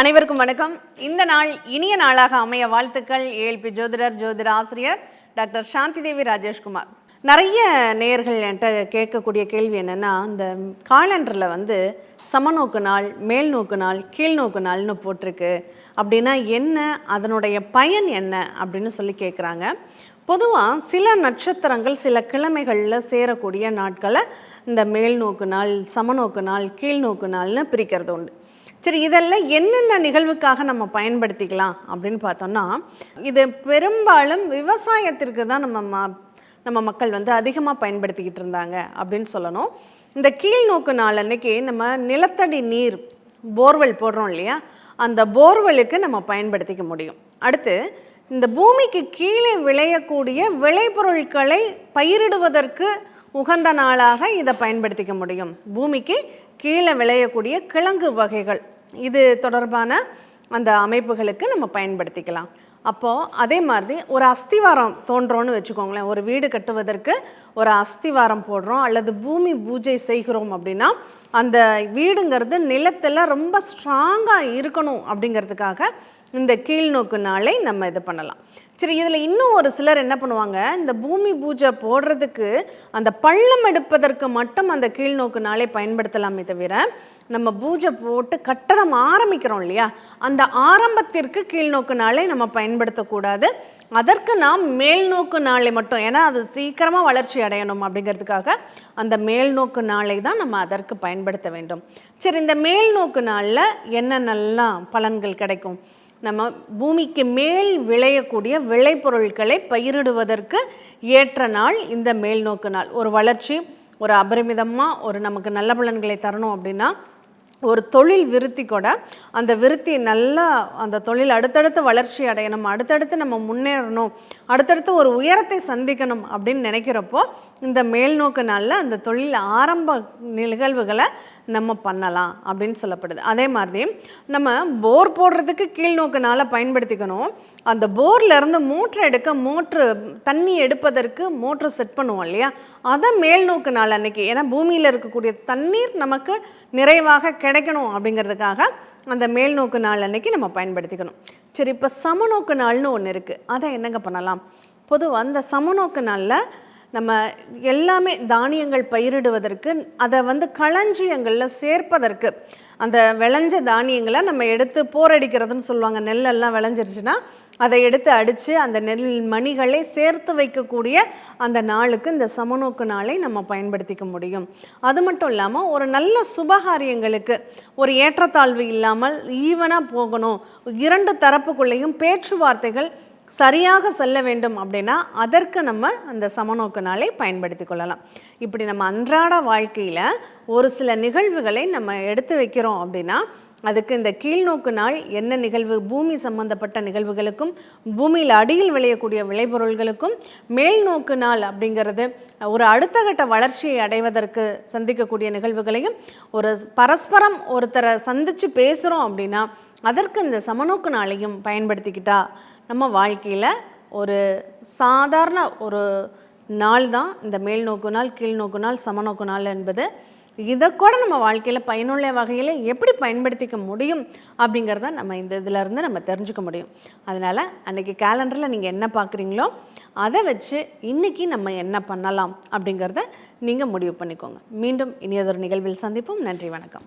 அனைவருக்கும் வணக்கம். இந்த நாள் இனிய நாளாக அமைய வாழ்த்துக்கள். ஏஎல்பி ஜோதிடர் ஜோதிட ஆசிரியர் டாக்டர் சாந்தி தேவி ராஜேஷ்குமார். நிறைய நேயர்கள் என்கிட்ட கேட்கக்கூடிய கேள்வி என்னென்னா இந்த காலண்டரில் வந்து சமநோக்கு நாள் மேல் நோக்கு நாள் கீழ்நோக்கு நாள்னு போட்டிருக்கு. அப்படின்னா என்ன அதனுடைய பயன் என்ன அப்படின்னு சொல்லி கேட்குறாங்க. பொதுவாக சில நட்சத்திரங்கள் சில கிழமைகளில் சேரக்கூடிய நாட்களை இந்த மேல்நோக்கு நாள் சமநோக்கு நாள் கீழ்நோக்கு நாள்னு பிரிக்கிறது உண்டு. சரி இதெல்லாம் என்னென்ன நிகழ்வுக்காக நம்ம பயன்படுத்திக்கலாம் அப்படின்னு பார்த்தோம்னா இது பெரும்பாலும் விவசாயத்திற்கு தான் நம்ம ம நம்ம மக்கள் வந்து அதிகமாக பயன்படுத்திக்கிட்டு இருந்தாங்க அப்படின்னு சொல்லணும். இந்த கீழ் நோக்கு நாள் அன்னைக்கு நம்ம நிலத்தடி நீர் போர்வெல் போடுறோம் இல்லையா? அந்த போர்வெலுக்கு நம்ம பயன்படுத்திக்க முடியும். அடுத்து இந்த பூமிக்கு கீழே விளையக்கூடிய விளைபொருட்களை பயிரிடுவதற்கு உகந்த நாளாக இதை பயன்படுத்திக்க முடியும். பூமிக்கு கீழே விளையக்கூடிய கிழங்கு வகைகள். இது தொடர்பான அந்த அமைப்புகளுக்கு நம்ம பயன்படுத்திக்கலாம். அப்போது அதே மாதிரி ஒரு அஸ்திவாரம் தோன்றோன்னு வச்சுக்கோங்களேன். ஒரு வீடு கட்டுவதற்கு ஒரு அஸ்திவாரம் போடுறோம் அல்லது பூமி பூஜை செய்கிறோம் அப்படின்னா அந்த வீடுங்கிறது நிலத்தில் ரொம்ப ஸ்ட்ராங்காக இருக்கணும் அப்படிங்கிறதுக்காக இந்த கீழ்நோக்கு நாளை நம்ம இது பண்ணலாம். சரி இதில் இன்னும் ஒரு சிலர் என்ன பண்ணுவாங்க இந்த பூமி பூஜை போடுறதுக்கு அந்த பள்ளம் எடுப்பதற்கு மட்டும் அந்த கீழ்நோக்கு நாளை பயன்படுத்தலாமே தவிர நம்ம பூஜை போட்டு கட்டணம் ஆரம்பிக்கிறோம் இல்லையா? அந்த ஆரம்பத்திற்கு கீழ்நோக்கு நாளை நம்ம பயன்படுத்தக்கூடாது. அதற்கு நாம் மேல்நோக்கு நாளை மட்டும் ஏன்னா அது சீக்கிரமாக வளர்ச்சி அடையணும் அப்படிங்கிறதுக்காக அந்த மேல்நோக்கு நாளை தான் நம்ம அதற்கு பயன்படுத்த வேண்டும். சரி இந்த மேல்நோக்கு நாளில் என்னென்னலாம் பலன்கள் கிடைக்கும்? நம்ம பூமிக்கு மேல் விளையக்கூடிய விளைபொருட்களை பயிரிடுவதற்கு ஏற்ற நாள் இந்த மேல்நோக்கு நாள். ஒரு வளர்ச்சி ஒரு அபரிமிதமாக ஒரு நமக்கு நல்ல பலன்களை தரணும் அப்படின்னா ஒரு தொழில் விருத்தி கூட அந்த விருத்தி நல்லா அந்த தொழில் அடுத்தடுத்து வளர்ச்சி அடையணும் அடுத்தடுத்து நம்ம முன்னேறணும் அடுத்தடுத்து ஒரு உயரத்தை சந்திக்கணும் அப்படின்னு நினைக்கிறப்போ இந்த மேல்நோக்கு நாளில் அந்த தொழில் ஆரம்ப நிகழ்வுகளை நம்ம பண்ணலாம் அப்படின்னு சொல்லப்படுது. அதே மாதிரி நம்ம போர் போடுறதுக்கு கீழ்நோக்கு நாளை பயன்படுத்திக்கணும். அந்த போர்லேருந்து மோட்ரு எடுக்க மோட்ரு தண்ணி எடுப்பதற்கு மோட்ரு செட் பண்ணுவோம் இல்லையா? அதை மேல் நோக்கு நாள் அன்னைக்கு. ஏன்னா பூமியில் இருக்கக்கூடிய தண்ணீர் நமக்கு நிறைவாக கிடைக்கணும் அப்படிங்கிறதுக்காக அந்த மேல் நோக்கு நாள் அன்னைக்கு நம்ம பயன்படுத்திக்கணும். சரி இப்போ சமநோக்கு நாள்னு ஒன்று இருக்குது அதை என்னங்க பண்ணலாம்? பொதுவாக அந்த சமநோக்கு நாளில் நம்ம எல்லாமே தானியங்கள் பயிரிடுவதற்கு அதை வந்து களஞ்சியங்களில் சேர்ப்பதற்கு அந்த விளைஞ்ச தானியங்களை நம்ம எடுத்து போரடிக்கிறதுன்னு சொல்லுவாங்க. நெல்லெல்லாம் விளைஞ்சிருச்சுன்னா அதை எடுத்து அடித்து அந்த நெல் மணிகளை சேர்த்து வைக்கக்கூடிய அந்த நாளுக்கு இந்த சமநோக்கு நாளை நம்ம பயன்படுத்திக்க முடியும். அது மட்டும் இல்லாமல் ஒரு நல்ல சுபகாரியங்களுக்கு ஒரு ஏற்றத்தாழ்வு இல்லாமல் ஈவனாக போகணும். இரண்டு தரப்புக்குள்ளேயும் பேச்சுவார்த்தைகள் சரியாக செல்ல வேண்டும் அப்படின்னா அதற்கு நம்ம அந்த சமநோக்கு நாளை பயன்படுத்தி கொள்ளலாம். இப்படி நம்ம அன்றாட வாழ்க்கையில் ஒரு சில நிகழ்வுகளை நம்ம எடுத்து வைக்கிறோம் அப்படின்னா அதுக்கு இந்த கீழ்நோக்கு நாள் என்ன நிகழ்வு? பூமி சம்பந்தப்பட்ட நிகழ்வுகளுக்கும் பூமியில் அடியில் விளையக்கூடிய விளைபொருள்களுக்கும் மேல் நோக்கு நாள் அப்படிங்கிறது ஒரு அடுத்த கட்ட வளர்ச்சியை அடைவதற்கு சந்திக்கக்கூடிய நிகழ்வுகளையும் ஒரு பரஸ்பரம் ஒருத்தரை சந்தித்து பேசுகிறோம் அப்படின்னா அதற்கு இந்த சமநோக்கு நாளையும் பயன்படுத்திக்கிட்டா நம்ம வாழ்க்கையில் ஒரு சாதாரண ஒரு நாள் தான் இந்த மேல் நோக்கு நாள் கீழ் நோக்கு நாள் சமநோக்கு நாள் என்பது. இதை கூட நம்ம வாழ்க்கையில் பயனுள்ள வகையில் எப்படி பயன்படுத்திக்க முடியும் அப்படிங்கிறத நம்ம இந்த இதிலேருந்து நம்ம தெரிஞ்சுக்க முடியும். அதனால் அன்றைக்கி கேலண்டரில் நீங்கள் என்ன பார்க்குறீங்களோ அதை வச்சு இன்றைக்கி நம்ம என்ன பண்ணலாம் அப்படிங்கிறத நீங்கள் முடிவு பண்ணிக்கோங்க. மீண்டும் இனியதொரு நிகழ்வில் சந்திப்போம். நன்றி வணக்கம்.